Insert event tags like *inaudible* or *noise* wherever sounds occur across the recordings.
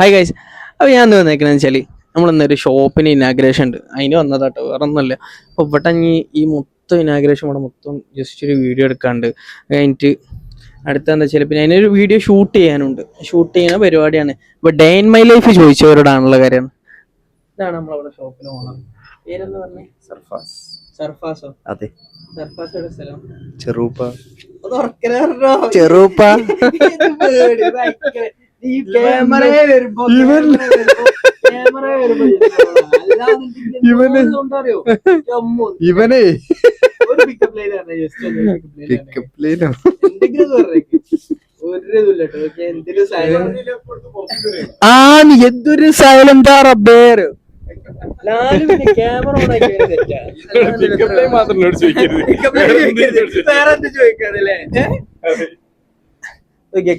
Hi guys അപ്പോൾ ഞാൻ എന്ത് വന്നേക്കണെന്ന് വെച്ചാൽ നമ്മളിന്നൊരു ഷോപ്പിന് ഇനാഗ്രേഷൻ ഉണ്ട്. അതിന് വന്നതാട്ടോ. വേറെ ഒന്നുമില്ല. അപ്പോൾ ഇവിടെ ഇനി ഈ മൊത്തം ഇനാഗ്രേഷൻ ഇവിടെ മൊത്തം ജസ്റ്റ് ഒരു വീഡിയോ എടുക്കാണ്ട്. കഴിഞ്ഞിട്ട് അടുത്ത എന്താ വെച്ചാൽ പിന്നെ അതിനൊരു വീഡിയോ ഷൂട്ട് ചെയ്യാനുണ്ട്. ഷൂട്ട് ചെയ്യുന്ന പരിപാടിയാണ്. ഇപ്പോൾ ഡേ ഇൻ മൈ ലൈഫ് ചോദിച്ചവരോടാണുള്ള കാര്യം. ഇതാണ് നമ്മളവിടെ ഷോപ്പിൽ ഓണർ പേരെന്ന് പറഞ്ഞേ? സർഫാസ്. സർഫാസോ? അതെ. സർഫാസ് എവിടെ സ്ഥലം? ചെറുപ്പ. ഈ ക്യാമറയെ വരുമ്പോ ക്യാമറ വരുമ്പോ ക്യാമറ വരുമ്പോ ഇവന്. ഇവനെ ഒരു പിക്കപ്പ് ലൈൻ പിക്കപ്പ് എന്തെങ്കിലും എന്തൊരു സൈലന്റ് റബ്ബേർ ക്യാമറ മാത്രം ചോദിക്കരുത് വേറെ എന്ത് ചോദിക്കാതല്ലേ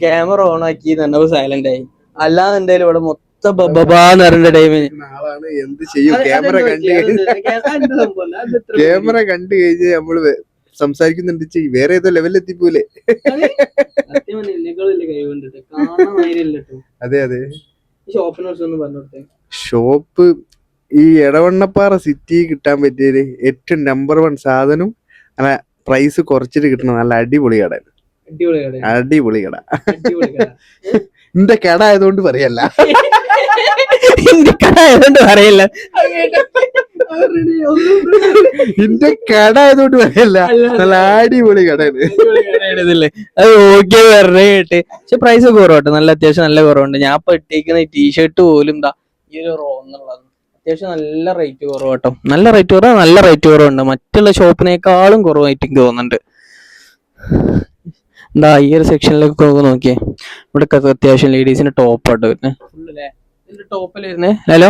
ക്യാമറ ഓൺ ആക്കി തന്നെ സൈലന്റ് ആയി. അല്ലാതെ എന്തായാലും ഇവിടെ മൊത്തം ബബാന്ന് പറഞ്ഞ ടൈമിന് ആളാണ് എന്ത് ചെയ്യും? ക്യാമറ കണ്ടു കഴിഞ്ഞ് ക്യാമറ കണ്ടു കഴിഞ്ഞാൽ നമ്മൾ സംസാരിക്കുന്നുണ്ട് വേറെ ഏതോ ലെവലിൽ എത്തിപ്പോലെ? അതെ അതെ ഷോപ്പ് ഈ എടവണ്ണപ്പാറ സിറ്റി കിട്ടാൻ പറ്റിയത് ഏറ്റവും നമ്പർ വൺ സാധനം. നല്ല പ്രൈസ് കുറച്ചിട്ട് കിട്ടണം. നല്ല അടിപൊളി കട അടിപൊളി കട. നിന്റെ കട. എന്റെ ആയതുകൊണ്ട് പറയല്ല. എന്റെ കട ആയതുകൊണ്ട് പറയില്ല. എന്റെ കട ആയതുകൊണ്ട് പറയല്ല. *laughs* *laughs* നല്ല അടിപൊളി കടയാണ് ഇതില്ലേ അത് ഓക്കെ വെറുതെ കേട്ട്. പക്ഷെ പ്രൈസ് കുറവട്ടെ. നല്ല അത്യാവശ്യം നല്ല കുറവുണ്ട്. ഞാൻ ഇപ്പൊ ഇട്ടേക്കുന്ന ടീഷർട്ട് പോലും എന്താ ഈ ഒരു റോ എന്നുള്ളത് അത്യാവശ്യം നല്ല റേറ്റ് കുറവ് കേട്ടോ നല്ല റേറ്റ് കുറവ് നല്ല റേറ്റ് കുറവുണ്ട്. മറ്റുള്ള ഷോപ്പിനേക്കാളും കുറവായിട്ട് എനിക്ക് തോന്നുന്നുണ്ട്. എന്താ ഈ ഒരു സെക്ഷനിലേക്ക് നമുക്ക് നോക്കിയേ. ഇവിടെ അത്യാവശ്യം ലേഡീസിന്റെ ടോപ്പ് ആട്ടോ വരുന്നത് ഹലോ?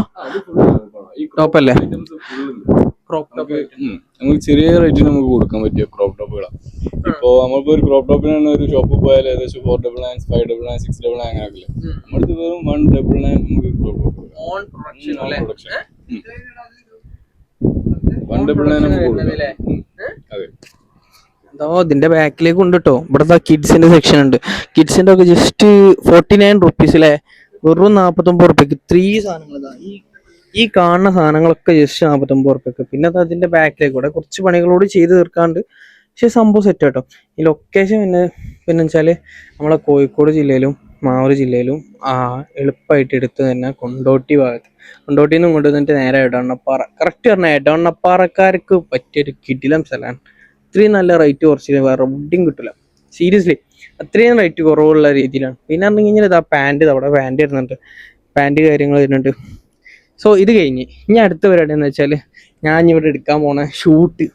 ടോപ്പല്ലേ ക്രോപ്പ് ടോപ്പ് നമുക്ക് ചെറിയ റേറ്റിന് നമുക്ക് കൊടുക്കാൻ പറ്റിയ ക്രോപ്പ് ടോപ്പുകളാണ് ഇപ്പോ നമ്മളിപ്പോ ഒരു ക്രോപ്പ് ടോപ്പിനാണ് തന്നെ ഒരു ഷോപ്പിൽ പോയാൽ ഏകദേശം four double nine five double nine six double nine അങ്ങനെ ആക്കില്ല നമ്മുടെ വെറും വൺ ഡബിൾ നയൻ നമുക്ക് ക്രോപ്പ് ടോപ്പ് ഓൺ പ്രൊഡക്ഷൻ അല്ലേ? വൺ ഡബിൾ നയൻ നമുക്ക് കൊടുക്കാം. അതെ. എന്തോ ഇതിന്റെ ബാക്കിലേക്ക് ഉണ്ട് കേട്ടോ ഇവിടെ കിഡ്സിന്റെ സെക്ഷൻ ഉണ്ട്. കിഡ്സിന്റെ ഒക്കെ ജസ്റ്റ് ഫോർട്ടി നയൻ റുപ്പീസ് അല്ലെ വെറും നാപ്പത്തൊമ്പത് റുപ്യക്ക് ത്രീ സാധനങ്ങൾ ഈ ഈ കാണുന്ന സാധനങ്ങളൊക്കെ ജസ്റ്റ് നാപ്പത്തൊമ്പത് റുപ്യക്ക്. പിന്നെ അത് അതിന്റെ ബാക്കിലേക്ക് കൂടെ കുറച്ച് പണികളോട് ചെയ്ത് തീർക്കാണ്ട് പക്ഷെ സംഭവം സെറ്റ് കേട്ടോ ഈ ലൊക്കേഷൻ പിന്നെ പിന്നെ വെച്ചാൽ നമ്മളെ കോഴിക്കോട് ജില്ലയിലും മാവൂർ ജില്ലയിലും ആ എളുപ്പമായിട്ട് എടുത്ത് തന്നെ കൊണ്ടോട്ടി ഭാഗത്ത്. കൊണ്ടോട്ടിയിൽ നിന്ന് കൊണ്ടുവന്നിട്ട് നേരെ എടവണ്ണപ്പാറ. കറക്റ്റ് പറഞ്ഞാൽ എടവണ്ണപ്പാറക്കാർക്ക് പറ്റിയൊരു കിടിലം സ്ഥലമാണ്. ഇത്രയും നല്ല റേറ്റ് കുറച്ച് വേറെ എവിടെയും കിട്ടില്ല സീരിയസ്ലി അത്രയും റേറ്റ് കുറവുള്ള രീതിയിലാണ്. പിന്നെ പറഞ്ഞു കഴിഞ്ഞാൽ ഇതാ പാന്റ് അവിടെ പാന്റ് വരുന്നുണ്ട്. പാന്റ് കാര്യങ്ങൾ വരുന്നുണ്ട്. സോ ഇത് കഴിഞ്ഞ്. ഇനി അടുത്ത പരിപാടി എന്ന് വെച്ചാൽ ഞാൻ ഇവിടെ എടുക്കാൻ പോണ ഷൂട്ട്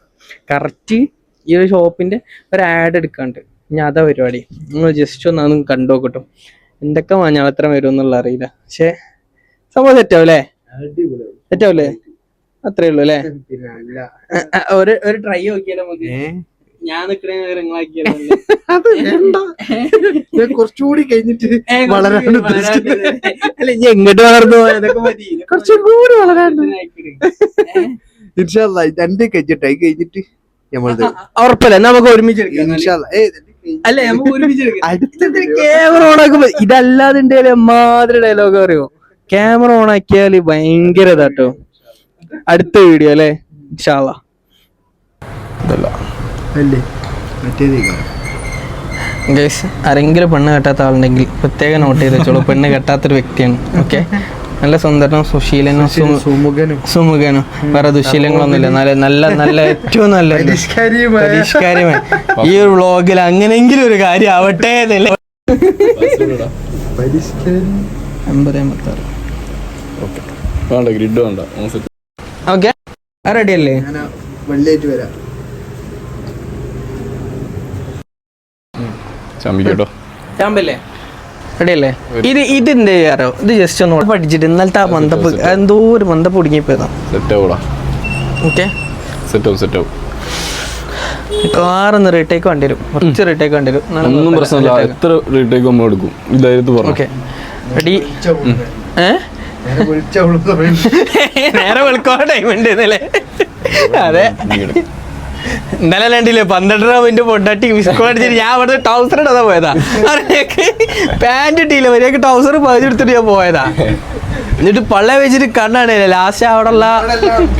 കറക്റ്റ് ഈ ഒരു ഷോപ്പിന്റെ ഒരു ആഡ് എടുക്കാണ്ട്. ഇനി അതാ പരിപാടി. നിങ്ങൾ ജസ്റ്റ് ഒന്ന് അതൊന്ന് കണ്ടു നോക്കട്ടും. എന്തൊക്കെ മഞ്ഞാളത്തരം വരും എന്നുള്ള അറിയില്ല. പക്ഷേ സംഭവം സെറ്റാവും അല്ലേ? സെറ്റാവില്ലേ അത്രേ ഉള്ളു അല്ലേ? അല്ല ഒരു ഒരു ട്രൈ നോക്കിയാലോ നമുക്ക് ഞാൻ നിക്കണേ *laughs* കുറച്ചുകൂടി കഴിഞ്ഞിട്ട് വളരാൻ അല്ല ഇനി എങ്ങോട്ട് വളർന്നു പോയതൊക്കെ മതി. കുറച്ചും കൂടി വളരാണ്ട്. ഇൻഷാല്ല രണ്ട് കഴിഞ്ഞിട്ട് അത് കഴിഞ്ഞിട്ട് നമ്മളത് ഉറപ്പല്ലേ? നമുക്ക് ഒരുമിച്ച്. ഇൻഷാല്ല ഏ നമുക്ക് ഒരുമിച്ച് എടുക്കാം. അടുത്ത ക്യാമറ ഇതല്ലാതെ മാതിരി ഡയലോഗ് അറിയോ? ക്യാമറ ഓൺ ആക്കിയാൽ ഭയങ്കര ഇതാട്ടോ. അടുത്ത വീഡിയോ അല്ലേ? ഇൻഷാല്ലാ ഗൈസ് ആരെങ്കിലും പെണ്ണ് കെട്ടാത്ത ആളുണ്ടെങ്കിൽ പ്രത്യേകം നോട്ട് ചെയ്ത് വെച്ചോളൂ. പെണ്ണ് കെട്ടാത്തൊരു വ്യക്തിയാണ്. ഓക്കെ നല്ല സുന്ദരനും സുശീലനും സുമുഖനും. സുമുഖനും. വേറെ ദുശീലങ്ങളൊന്നുമില്ല. നല്ല നല്ല നല്ല ഏറ്റവും നല്ല പരിഷ്കാരിയുമായ ഈ ഒരു വ്ളോഗിൽ അങ്ങനെങ്കിലും ഒരു കാര്യം ആവട്ടെ എന്നല്ലേ. ഗ്രിഡ് വേണ്ട റെഡി അല്ലേ വെള്ളിയായിട്ട് വരാം. ചമ്മിക്കട്ടോ ചാമ്പല്ലേ? റെഡി അല്ലേ ഇത് ഇത് എന്ത് ചെയ്യാറോ? ഇത് ജസ്റ്റ് ഒന്ന് പഠിച്ചിട്ട് ഇന്നലത്തെ ആ മന്ദപ്പ് എന്തോ ഒരു മന്ദപ്പ് ഒടുങ്ങിപ്പോയതാ ഓക്കെ. മിക്കവാറും റീടേക്ക് വേണ്ടി വരും കുറച്ച് റീടേക്ക് വേണ്ടി വരും ഒന്നും പ്രശ്നമില്ല. എത്ര റീടേക്ക് നമ്മൾ എടുക്കും? ഈ പറഞ്ഞു ഓക്കെ. റെഡി ഏ ഞാൻ വിളിച്ചവൾ പറയുന്നു നേരെ വെളുക്കോ ടൈം ഉണ്ട് ഇന്നലെ അതെ. ഇന്നലെ രണ്ടില്ലേ പന്ത്രണ്ടര മിനിറ്റ് പൊട്ടാട്ടി മിസ്കോൾ അടിച്ചിട്ട് ഞാൻ അവിടെ ടൗസർ ഇടാതെ പോയതാ. *laughs* പാന്റ് ഇട്ടില്ല വരെയൊക്കെ ടൗസർ പതിച്ചെടുത്തിട്ട് ഞാൻ പോയതാ. എന്നിട്ട് പള്ള വെച്ചിട്ട് കണ്ണാണ് ലാസ്റ്റ് അവിടെ ഉള്ള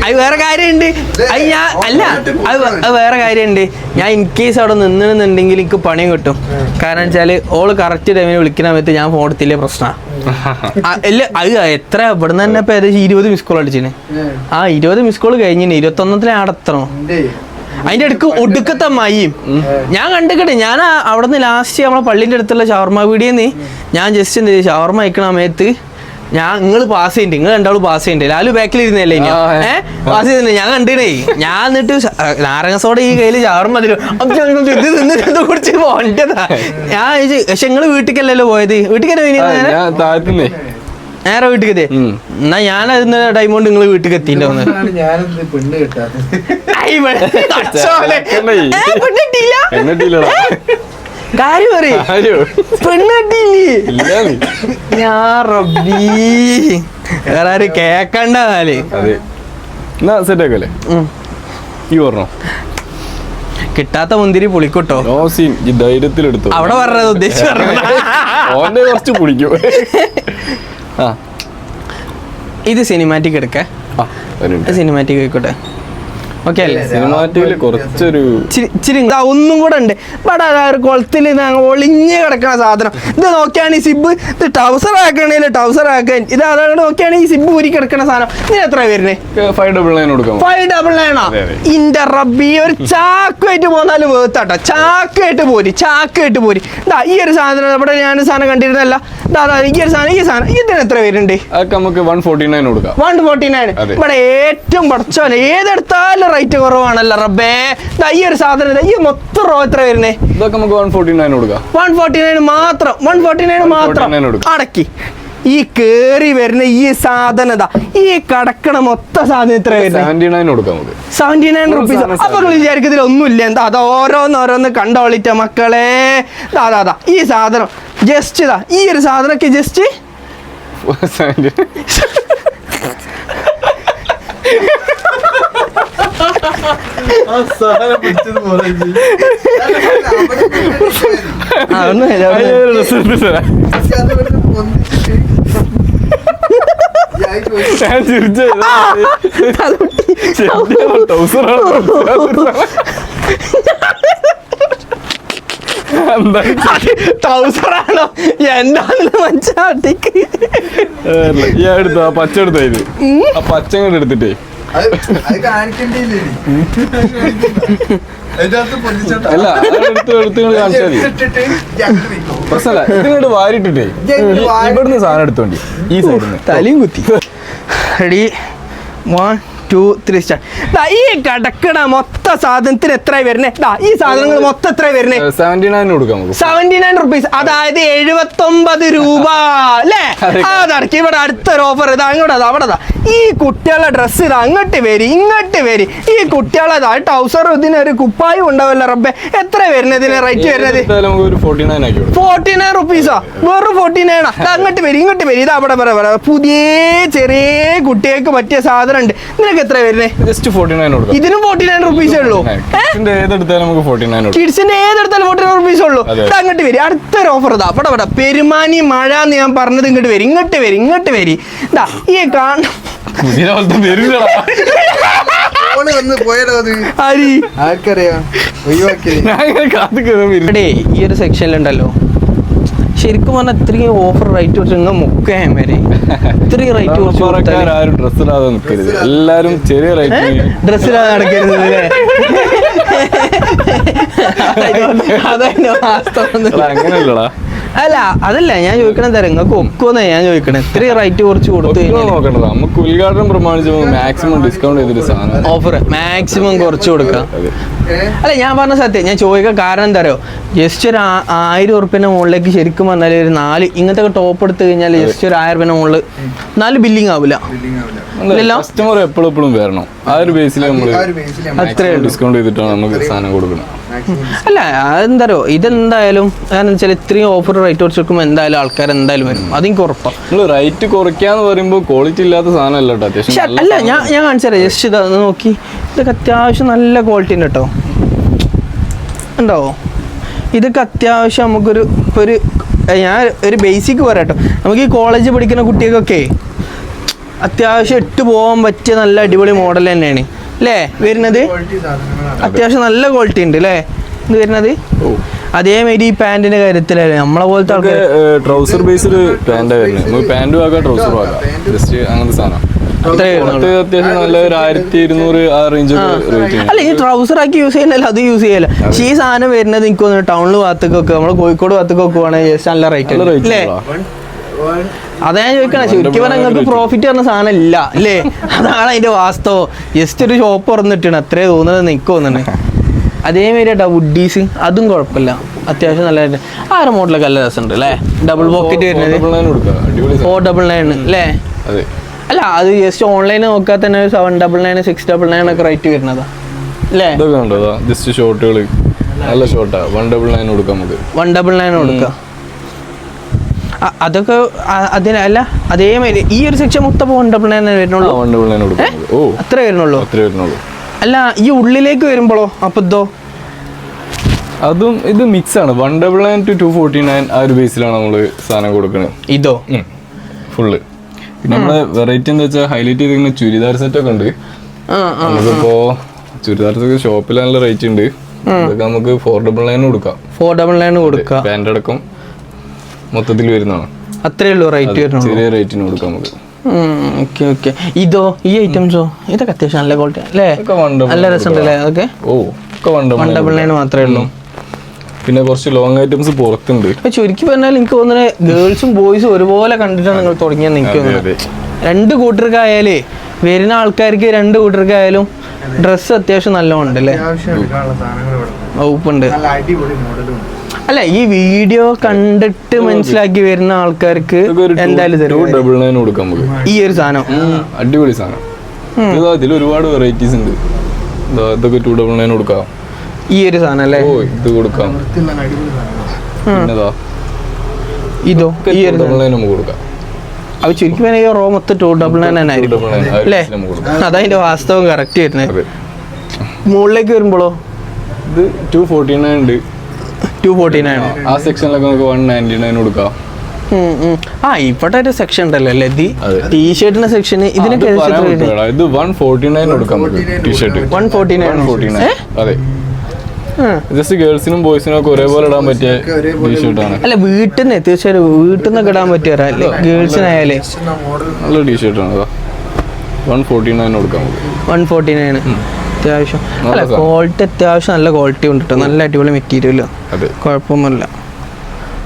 അത് വേറെ കാര്യമുണ്ട്. അത് ഞാൻ അല്ല അത് അത് വേറെ കാര്യമുണ്ട്. ഞാൻ ഇൻ കേസ് അവിടെ നിന്നിരുന്നുണ്ടെങ്കിൽ എനിക്ക് പണിയും കിട്ടും. കാരണം വെച്ചാൽ ഓൾ കറക്റ്റ് ടൈമിൽ വിളിക്കുന്ന സമയത്ത് ഞാൻ ഫോൺ എടുത്തില്ലേ പ്രശ്നമാണ് അല്ല അത് എത്ര ഇവിടുന്ന് തന്നെ ഇപ്പൊ ഏകദേശം ഇരുപത് മിസ് കോൾ അടിച്ചിന്. ആ ഇരുപത് മിസ് കോൾ കഴിഞ്ഞിന്. ഇരുപത്തൊന്നത്തിലെ എത്തണോ അതിന്റെ അടുക്ക് ഒടുക്കത്തെ മയും ഞാൻ കണ്ടിക്കട്ടെ ഞാൻ അവിടുന്ന് ലാസ്റ്റ് നമ്മളെ പള്ളിന്റെ അടുത്തുള്ള ഷവർമ വീടിയെന്ന് ഞാൻ ജസ്റ്റ് എന്ത് ഷവർമ അയക്കണ സമയത്ത് ഞാൻ നിങ്ങൾ പാസ് ചെയ്യണ്ട നിങ്ങൾ രണ്ടാളും പാസ് ചെയ്യണ്ടേ ലാലു ബാക്കിൽ ഇരുന്നല്ലേ ഞാൻ ഏഹ് പാസ് ചെയ്തിട്ടുണ്ട് ഞാൻ കണ്ടിട്ടേ ഞാൻ എന്നിട്ട് നാരങ്ങ സോഡ ഈ കയ്യിൽ ചാറും ഇത് തിന്ന് കുടിച്ച് പോണ്ടതാ ഞാൻ പക്ഷെ നിങ്ങൾ വീട്ടിലേക്കല്ലല്ലോ പോയത് വീട്ടിൽ നേരെ ഞാൻ താഴ്ത്തുന്നേ നേരെ വീട്ടിൽ എത്തിയേ. എന്നാ ഞാൻ അതിന് ടൈം കൊണ്ട് നിങ്ങൾ വീട്ടിൽ ഞാനെന്ത് പെണ്ണ് എന്നിട്ടില്ലടാ കാര്യം വേറെ ആരും കേക്കണ്ട നാല് ഈ പറഞ്ഞോ? കിട്ടാത്ത മുന്തിരി പുളിക്കുട്ടോ. ധൈര്യത്തിലെടുത്തു. അവിടെ പറഞ്ഞത് ഉദ്ദേശിച്ചു ഓന്റെ കുറച്ച് ആ. ഇത് സിനിമാറ്റിക് എടുക്കേ. സിനിമാറ്റിക് ആയിക്കോട്ടെ. ഓക്കെ അല്ലേ? സിനിമാറ്റിക്കിൽ കുറച്ചൊരു ഇച്ചിരി ഇതാ ഒന്നും കൂടെ ഉണ്ട്. ഇവിടെ അതാ ഒരു കുളത്തിൽ ഒളിഞ്ഞ് കിടക്കണ സാധനം. ഇത് നോക്കിയാണ് ഈ സിബ് ഇത് ടൗസർ ആക്കണേൽ ടൗസർ ആക്കാൻ. ഇത് അതാണ് നോക്കിയാണ് ഈ സിബ് ഊരി കിടക്കണ സാധനം. ഇതിന് എത്ര വരുന്നേ? ഫൈവ് ഡബിൾ നയൻ കൊടുക്കാം. ഫൈവ് ഡബിൾ അതെ. ഇന്റെ റബ്ബി ഒരു ചാക്കുമായിട്ട് പോന്നാൽ വേർത്താട്ടോ ചാക്കായിട്ട് പോരി ചാക്കായിട്ട് പോരി. ഇതാ ഈ ഒരു സാധനം ഇവിടെ ഞാൻ സാധനം കണ്ടിരുന്നല്ല ഇതാ ഈ ഒരു സാധനം ഈ സാധനം. ഇതിന് എത്ര വരുന്നുണ്ട്? നമുക്ക് വൺ ഫോർട്ടി നയൻ കൊടുക്കാം. വൺ ഫോർട്ടി നയൻ ഇവിടെ ഏറ്റവും പടച്ചോനെ ഏതെടുത്താലും റേറ്റ് കുറവാണല്ലോ റബ്ബേ. ഈ ഒരു സാധനം ഈ മൊത്തം റോ എത്ര വരുന്നേ? ഇതൊക്കെ നമുക്ക് വൺ ഫോർട്ടി നയൻ കൊടുക്കാം വൺ ഫോർട്ടി നയൻ മാത്രം വൺ ഫോർട്ടി നയൻ മാത്രം അടക്കി. ഈ കേറി വരുന്ന ഈ സാധനത ഈ കടക്കണ മൊത്ത സാധനം എത്ര സെവന്റി നയൻ റുപ്പീസ് അപ്പൊ നിങ്ങൾ വിചാരിക്കത്തില്ല ഒന്നുമില്ല. എന്താ അത് ഓരോന്ന് ഓരോന്ന് കണ്ടോളിറ്റ മക്കളെ. ദാ ദാ ഈ സാധനം. ജസ്റ്റ് ഇതാ ഈ ഒരു സാധനമൊക്കെ ജസ്റ്റ് *laughs* *laughs* ഞാൻ ചിരിച്ച എന്താണെന്ന് മനസ്സിലാട്ടിക്ക് ഞാൻ എടുത്ത. ആ പച്ച ആ പച്ച എടുത്തിട്ടേ. അല്ല അത് എടുത്ത് എടുത്ത് ഇങ്ങോട്ട് കാണിച്ചാൽ മതി. ഇട്ടിട്ട് ജാക്കറ്റ് വെക്കും. പ്രശ്നമല്ല ഇതിങ്ങോട്ട് വാരിട്ടിട്ടേ. ഇവിടുന്ന് സാധനം എടുത്തോണ്ടി ഈ സൈഡിൽ നിന്ന് തലയും കുത്തി. Ready. One two three star ഈ കിടക്കണ മൊത്ത സാധനത്തിന് എത്ര വരുന്നേ? ഈ സാധനങ്ങൾ മൊത്തം എത്ര വരുന്നേ? സെവന്റി നയൻ കൊടുക്കാം സെവന്റി നയൻ റുപ്പീസ് അതായത് എഴുപത്തൊമ്പത് രൂപ അല്ലേ? അതെ. അതടക്കി ഇവിടെ അടുത്തൊരു ഓഫർ ഇതാ അങ്ങോട്ട് അതാ അവിടെ ഈ കുട്ടികളുടെ ഡ്രസ്സ് ഇതാ അങ്ങോട്ട് വരി ഇങ്ങോട്ട് വരി. ഈ കുട്ടികളെ ടൗസർ ഇതിനൊരു കുപ്പായും ഉണ്ടാവല്ലോ റബ്ബെ. എത്ര വരുന്നത് ഇതിന് റേറ്റ് വരുന്നത്? ഫോർട്ടി നയൻ നയൻ റുപ്പീസോ വെറും ഫോർട്ടി നയനാ അങ്ങോട്ട് വരി ഇങ്ങോട്ട് വരി. ഇതാ അവിടെ പറയാ പറ പുതിയ ചെറിയ കുട്ടികൾക്ക് പറ്റിയ സാധനം ഉണ്ട് നിനക്ക് എത്ര വരുന്നത് ജസ്റ്റ് ഫോർട്ടി നയൻ കൊടുക്കാം. ഇതിനും ഫോർട്ടി നയൻ റുപ്പീസേ ഉള്ളൂ. കിഡ്സിന്റെ ഏതെടുത്താലും നമുക്ക് ഫോർട്ടി നയൻ കൊടുക്കാം കിഡ്സിന്റെ ഏതെടുത്താലും ഫോർട്ടി നയൻ റുപ്പീസേ ഉള്ളൂ. അതെ. ഇത് അങ്ങോട്ട് വരും. അടുത്തൊരു ഓഫർ ഇതാ പെരുമാനി മഴ എന്ന് ഞാൻ പറഞ്ഞത് ഇങ്ങോട്ട് വരും. ഇങ്ങോട്ട് വരും ഇങ്ങോട്ട് വരും. ഇതാ ഈ കാണ ഈ ഒരു സെക്ഷനിലുണ്ടല്ലോ ശരിക്കും പറഞ്ഞാൽ ഇത്രയും ഓഫർ റേറ്റ് കുറച്ച് നിങ്ങൾ മുക്കേ വരെ ഇത്രയും റേറ്റ് കുറച്ച് കൊടുത്താൽ ആരും ഡ്രസ് ഇടാതെ നിൽക്കരുത് എല്ലാരും ചെറിയ റേറ്റ് ഡ്രസ്സിലാതെ നടക്കരുത് *laughs* അല്ലേ അതന്നെ വാസ്തവം അങ്ങനെയല്ലടാ അല്ല അതല്ല ഞാൻ ചോദിക്കണത് തരാം നിങ്ങൾക്ക് ഒക്കുമെന്നാ ഞാൻ ചോദിക്കണേ. ഇത്രയും റേറ്റ് കുറച്ച് കൊടുത്ത് നോക്കണ്ടടാ. നമുക്ക് ഉദ്ഘാടനം പ്രമാണിച്ച് മാക്സിമം ഡിസ്കൗണ്ട് ചെയ്തിട്ട് സാധനം. ഓഫർ മാക്സിമം കുറച്ച് കൊടുക്കാം. അല്ല ഞാൻ പറഞ്ഞ സത്യം ഞാൻ ചോദിക്കാൻ കാരണം എന്താ അറിയോ? ജസ്റ്റ് ഒരു ആയിരം ഉറുപ്പിന്റെ മുകളിലേക്ക് ശരിക്കും വന്നാൽ ഒരു നാല് ഇങ്ങനത്തെ ടോപ്പ് എടുത്തു കഴിഞ്ഞാൽ ജസ്റ്റ് ഒരു ആയിരം രൂപ മുകളിൽ നാല് ബില്ലിംഗ് ആവില്ല കസ്റ്റമർ എപ്പോഴും എപ്പോഴും വരണം. ആ ഒരു ബേസിൽ നമ്മൾ ആ ഒരു ബേസിൽ അത്രേ ഉള്ളൂ. ഡിസ്കൗണ്ട് ചെയ്തിട്ടാണ് നമുക്ക് സാധനം കൊടുക്കുന്നത് *laughs* അല്ല അതെന്താ അറിയോ ഇതെന്തായാലും വെച്ചാൽ ഇത്രയും ഓഫർ റേറ്റ് കുറച്ച് വെക്കുമ്പോൾ എന്തായാലും ആൾക്കാർ എന്തായാലും വരും. അതെനിക്ക് ഉറപ്പാണ് നിങ്ങൾ റേറ്റ് കുറയ്ക്കാന്ന് പറയുമ്പോൾ ക്വാളിറ്റി ഇല്ലാത്ത സാധനമല്ല അല്ല കേട്ടോ അത്യാവശ്യം അല്ല ഞാൻ ഞാൻ കാണിച്ചു തരാം ജസ്റ്റ് ഇതാ നോക്കി. ഇതൊക്കെ അത്യാവശ്യം നല്ല ക്വാളിറ്റി ഉണ്ട് കേട്ടോ ഉണ്ടാവോ ഇതൊക്കെ അത്യാവശ്യം നമുക്കൊരു ഇപ്പൊ ഒരു ഞാൻ ഒരു ബേസിക് പറയാട്ടോ. നമുക്ക് ഈ കോളേജ് പഠിക്കുന്ന കുട്ടികൾക്കൊക്കെ അത്യാവശ്യം ഇട്ട് പോകാൻ പറ്റിയ നല്ല അടിപൊളി മോഡൽ തന്നെയാണ്. അല്ലേ വരുന്നത്? അത്യാവശ്യം നല്ല ക്വാളിറ്റി ഉണ്ട് അല്ലേ ഇത് വരുന്നത്? അതേമാതിരി ഈ പാന്റിന്റെ കാര്യത്തിലല്ലേ നമ്മളെ പോലത്തെ ആൾക്കാർ ട്രൗസർ ബേസിൽ പാന്റാ വരുന്നത്. നമുക്ക് പാന്റും ആക്കാം ട്രൗസറും ആക്കാം ജസ്റ്റ് അങ്ങനത്തെ സാധനം. അത്യാവശ്യം നല്ല ഒരു ആയിരത്തി ഇരുന്നൂറ് ആ റേഞ്ച് അല്ല ഈ ട്രൗസർ ആക്കി യൂസ് ചെയ്യുന്നല്ല അത് യൂസ് ചെയ്യല. പക്ഷേ ഈ സാധനം വരുന്നത് എനിക്ക് തോന്നുന്നു ടൗണിൽ ഭാഗത്തേക്കൊക്കെ നമ്മൾ കോഴിക്കോട് ഭാഗത്തേക്കൊക്കെ റേറ്റ് നല്ല റേറ്റ് അല്ലേ അതാ ഞാൻ ചോദിക്കണേ ശരിക്കും പറഞ്ഞാൽ നിങ്ങൾക്ക് പ്രോഫിറ്റ് പറഞ്ഞ സാധനം ഇല്ല അല്ലേ? അതാണ് അതിന്റെ വാസ്തവം. ജസ്റ്റ് ഒരു ഷോപ്പ് തുറന്നിട്ടാണ് അത്രേ തോന്നുന്നത് എനിക്ക് തോന്നുന്നത് അതേമാതിരി ഏട്ടാ വുഡീസ് അതും കുഴപ്പമില്ല. അത്യാവശ്യം നല്ല ആ ഒരു മോഡലൊക്കെ നല്ല രസമുണ്ട് അല്ലേ? ഡബിൾ പോക്കറ്റ് വരുന്നത്. ഫോർ ഡബിൾ നയൻ അല്ലേ? അല്ല അത് ജസ്റ്റ് ഓൺലൈൻ നോക്കാൻ തന്നെ seven double nine six double nine ഒക്കെ റേറ്റ് വരുന്നതാ. അല്ലേ? ജസ്റ്റ് ഷോർട്ടുകൾ നല്ല ഷോർട്ടാ വൺ ഡബിൾ നയൻ കൊടുക്കാം നമുക്ക്. വൺ ഡബിൾ നയൻ കൊടുക്കുക അ- അതൊക്കെ അതിനല്ല അതേമാതിരി ഈ ഒരു സെക്ഷൻ മൊത്തം വൺ ഡബിൾ നയൻ വരുന്നുള്ളൂ? വൺ ഡബിൾ നയൻ ഓ. അത്ര വരുന്നുള്ളൂ? അത്രേ വരുന്നുള്ളൂ. അല്ല ഈ ഉള്ളിലേക്ക് വരുമ്പോളോ? അപ്പൊ ഇതോ? അതും ഇത് മിക്സ് ആണ്. One double nine two two forty nine ആ ഒരു ബേസിലാണ് നമ്മൾ സാധനം കൊടുക്കുന്നത് ഇതോ? ഫുള്ള് പിന്നെ നമ്മളെ വെറൈറ്റി എന്താ വെച്ചാൽ ഹൈലൈറ്റ് ചെയ്തിരിക്കുന്ന ചുരിദാർ സെറ്റ് ഒക്കെ ഉണ്ട്. നമുക്കിപ്പോ ചുരിദാർ സെറ്റ് ഷോപ്പിൽ നല്ല റേറ്റ് ഉണ്ട്. ഇതൊക്കെ നമുക്ക് ഫോർ ഡബിൾ നയൻ കൊടുക്കാം. ഫോർ ഡബിൾ നയൻ കൊടുക്കാം. പാന്റ് അടക്കം. മൊത്തത്തിൽ വരുന്നതാണ്. അത്രേ ഉള്ളൂ റേറ്റ് വരുന്നുള്ളൂ. ചെറിയ റേറ്റിന് കൊടുക്കാം നമുക്ക്. ഓക്കെ ഓക്കെ ഇതോ ഈ ഐറ്റംസോ ഇതൊക്കെ അത്യാവശ്യം നല്ല ക്വാളിറ്റി അല്ലേ? നല്ല രസമുണ്ടല്ലേ? അതൊക്കെ? ഓ ഒക്കെ വൺ ഡബിൾ നയൻ മാത്രമേ ഉള്ളൂ. പിന്നെ കുറച്ച് ലോങ് ഐറ്റംസ് പുറത്തുണ്ട്. ചുരുക്കി പറഞ്ഞാൽ എനിക്ക് തോന്നുന്നത് ഗേൾസും ബോയ്സും ഒരുപോലെ കണ്ടിട്ടാണ് നിങ്ങൾ തുടങ്ങിയെന്ന് എനിക്ക് തോന്നുന്നത് രണ്ട് കൂട്ടർക്കായാലേ വരുന്ന ആൾക്കാർക്ക് രണ്ട് കൂട്ടർക്കായാലും ഡ്രസ്സ് അത്യാവശ്യം നല്ലോണം അല്ലേ സാധനങ്ങൾ ഇവിടെ ഉണ്ട്. അല്ല ഈ വീഡിയോ കണ്ടിട്ട് മനസ്സിലാക്കി വരുന്ന ആൾക്കാർക്ക് എന്തായാലും തരും. ഡബിൾ നയൻ കൊടുക്കാം നമുക്ക്. ഈ ഒരു സാധനം. അടിപൊളി സാധനം. ഇതാ ഇതിൽ ഒരുപാട് വെറൈറ്റീസ് ഉണ്ട്. ഇതാ ഇതൊക്കെ ടു ഡബിൾ നയൻ കൊടുക്കാം. ഈ ഒരു സാധനം അല്ലേ? ഓ ഇത് കൊടുക്കാം. പിന്നെതാ ഇതോ ഈ ഒരു ഡബിൾ നയൻ നമുക്ക് കൊടുക്കാം. അത് ചുരുക്കി പറഞ്ഞാൽ റോ മൊത്തം ടു ഡബിൾ നയൻ തന്നെ ആയിരിക്കും. അല്ലേ? അതതിന്റെ വാസ്തവം കറക്റ്റ് വരുന്നത് മുകളിലേക്ക് വരുമ്പോഴോ ഇത് ടു ഫോർട്ടി നയൻ ഉണ്ട്. ടു ഫോർട്ടി നയൻ ആ സെക്ഷനിലൊക്കെ നമുക്ക് വൺ നയന്റി നയൻ കൊടുക്കാം ആ ഇവിടെ ഒരു സെക്ഷൻ ഉണ്ടല്ലോ അല്ലേ? ഇത് അതെ. ടീഷർട്ടിന്റെ സെക്ഷൻ ഇതിനൊക്കെ ഇത് വൺ ഫോർട്ടി നയൻ കൊടുക്കാം നമുക്ക് T shirt one forty nine forty nine അതെ. ജസ്റ്റ് ഗേൾസിനും ബോയ്സിനും ഒക്കെ ഒരേപോലെ ഇടാൻ പറ്റിയ ടീഷർട്ടാണ് അല്ല വീട്ടിൽ നിന്ന് തീർച്ചയായും വീട്ടിൽ നിന്ന് ഇടാൻ പറ്റിയ അല്ലേ? ഗേൾസിനായാലേ നല്ല ടീഷർട്ടാണ് വൺ ഫോർട്ടി നയൻ കൊടുക്കാം വൺ ഫോർട്ടി നയൻ അത്യാവശ്യം. അല്ല ക്വാളിറ്റി അത്യാവശ്യം നല്ല ക്വാളിറ്റി ഉണ്ട് കേട്ടോ നല്ല അടിപൊളി മെറ്റീരിയൽ അതെ. കുഴപ്പമൊന്നുമില്ല.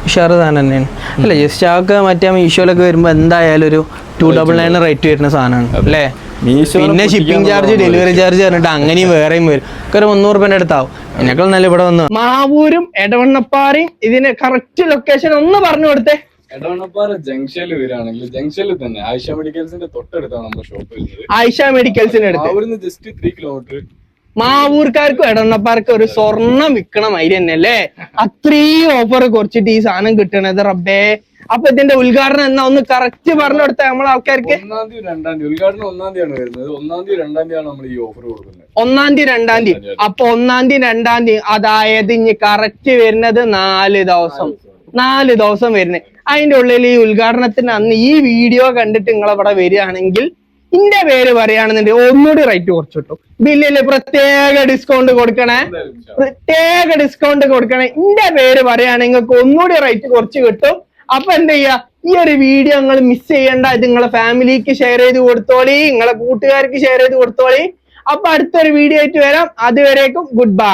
ഉഷാറ് സാധനം തന്നെയാണ്. അല്ല ജസ്റ്റ് ആൾക്ക് മറ്റേ മീഷോയിലൊക്കെ വരുമ്പോൾ എന്തായാലും ഒരു ടു ഡബിൾ നയൻ റേറ്റ് വരുന്ന സാധനമാണ്. അല്ലേ? പിന്നെ ഷിപ്പിംഗ് ചാർജ് ഡെലിവറി ചാർജ് പറഞ്ഞിട്ട് അങ്ങനെയും വേറെയും വരും. ഒരു മുന്നൂറ് രൂപേന്റെ അടുത്താവും. എന്നെക്കാൾ നല്ല ഇവിടെ വന്നു. മാവൂരും എടവണ്ണപ്പാറയും ഇതിന് കറക്റ്റ് ലൊക്കേഷൻ ഒന്ന് പറഞ്ഞു കൊടുത്തേ. എടവണ്ണപ്പാറ ജംഗ്ഷനിൽ വരികയാണെങ്കിൽ ജംഗ്ഷനിൽ തന്നെ ആയിഷ മെഡിക്കൽസിന്റെ തൊട്ടടുത്താണ് നമ്മുടെ ഷോപ്പ് വരുന്നത്. ആയിഷ മെഡിക്കൽസിന്റെ അടുത്ത്. അവിടുന്ന് ജസ്റ്റ് ത്രീ കിലോമീറ്റർ മാവൂർക്കാർക്കും എടവണ്ണപ്പാർക്കും ഒരു സ്വർണം വിൽക്കണ മാതിരി തന്നെ അല്ലേ? അത്രയും ഓഫർ കുറച്ചിട്ട് ഈ സാധനം കിട്ടണത് റബ്ബേ. അപ്പൊ ഇതിന്റെ ഉദ്ഘാടനം എന്നാ? ഒന്ന് കറക്റ്റ് പറഞ്ഞു കൊടുത്ത നമ്മളെ ആൾക്കാർക്ക്. ഒന്നാം തീയതി രണ്ടാം തീയതി. ഉദ്ഘാടനം ഒന്നാം തീയതിയാണ് വരുന്നത്. ഒന്നാം തീയതി രണ്ടാം തീയതിയാണ് നമ്മൾ ഈ ഓഫർ കൊടുക്കുന്നത്. ഒന്നാം തീയതി രണ്ടാം തീയതി. അപ്പൊ ഒന്നാം തീയതി രണ്ടാം തീയതി അതായത് ഇനി കറക്റ്റ് വരുന്നത് നാല് ദിവസം. നാല് ദിവസം വരുന്നത് അതിന്റെ ഉള്ളിൽ ഈ ഉദ്ഘാടനത്തിന് അന്ന് ഈ വീഡിയോ കണ്ടിട്ട് നിങ്ങൾ ഇവിടെ വരികയാണെങ്കിൽ ഇന്റെ പേര് പറയുകയാണെന്നുണ്ടെങ്കിൽ ഒന്നുകൂടി റേറ്റ് കുറച്ച് കിട്ടും. ബില്ലിൽ പ്രത്യേക ഡിസ്കൗണ്ട് കൊടുക്കണേ. പ്രത്യേക ഡിസ്കൗണ്ട് കൊടുക്കണേ. ഇന്റെ പേര് പറയുകയാണെങ്കിൽ നിങ്ങൾക്ക് ഒന്നുകൂടി റേറ്റ് കുറച്ച് കിട്ടും. അപ്പൊ എന്താ ചെയ്യാ ഈ ഒരു വീഡിയോ നിങ്ങൾ മിസ് ചെയ്യണ്ട. ഇത് നിങ്ങളെ ഫാമിലിക്ക് ഷെയർ ചെയ്ത് കൊടുത്തോളി. നിങ്ങളെ കൂട്ടുകാർക്ക് ഷെയർ ചെയ്ത് കൊടുത്തോളി. അപ്പൊ അടുത്തൊരു വീഡിയോ ആയിട്ട് വരാം. അതുവരേക്കും ഗുഡ് ബൈ